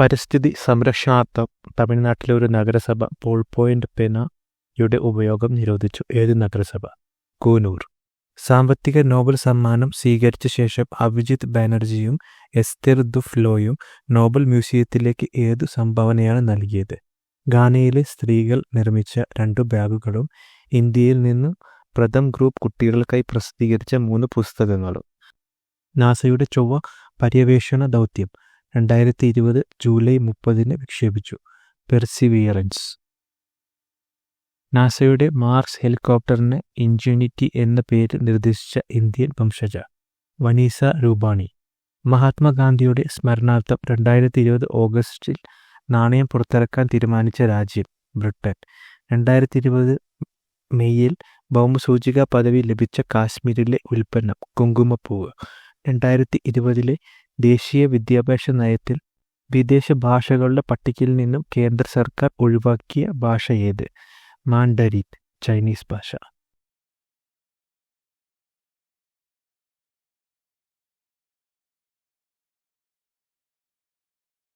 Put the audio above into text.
പരിസ്ഥിതി സംരക്ഷണാർത്ഥം തമിഴ്നാട്ടിലെ ഒരു നഗരസഭ പോൾ പോയിന്റ് പെനയുടെ ഉപയോഗം നിരോധിച്ചു. ഏത് നഗരസഭ? കൂനൂർ. സാമ്പത്തിക നോബൽ സമ്മാനം സ്വീകരിച്ച ശേഷം അഭിജിത്ത് ബാനർജിയും എസ്തർ ദുഫ്ലോയും നോബൽ മ്യൂസിയത്തിലേക്ക് ഏതു സംഭാവനയാണ് നൽകിയത്? ഗാനയിലെ സ്ത്രീകൾ നിർമ്മിച്ച രണ്ടു ബാഗുകളും ഇന്ത്യയിൽ നിന്നും പ്രഥം ഗ്രൂപ്പ് കുട്ടികൾക്കായി പ്രസിദ്ധീകരിച്ച മൂന്ന് പുസ്തകങ്ങളും. നാസയുടെ ചൊവ്വ പര്യവേഷണ ദൗത്യം രണ്ടായിരത്തി ഇരുപത് ജൂലൈ മുപ്പതിന് വിക്ഷേപിച്ചു. പെർസിവിയറൻസ് നാസയുടെ മാർസ് ഹെലികോപ്റ്ററിന് ഇൻജുനിറ്റി എന്ന പേര് നിർദ്ദേശിച്ച ഇന്ത്യൻ വംശജ വനീസ രൂപാണി. മഹാത്മാഗാന്ധിയുടെ സ്മരണാർത്ഥം രണ്ടായിരത്തി ഇരുപത് ഓഗസ്റ്റിൽ നാണയം പുറത്തിറക്കാൻ തീരുമാനിച്ച രാജ്യം ബ്രിട്ടൻ. രണ്ടായിരത്തി ഇരുപത് മെയ്യിൽ ഭൗമസൂചിക പദവി ലഭിച്ച കാശ്മീരിലെ ഉൽപ്പന്നം കുങ്കുമപ്പൂവ്. രണ്ടായിരത്തി ഇരുപതിലെ ദേശീയ വിദ്യാഭ്യാസ നയത്തിൽ വിദേശ ഭാഷകളുടെ പട്ടികയിൽ നിന്നും കേന്ദ്ര സർക്കാർ ഒഴിവാക്കിയ ഭാഷ ഏത്? മാൻഡരിൻ ചൈനീസ് ഭാഷ.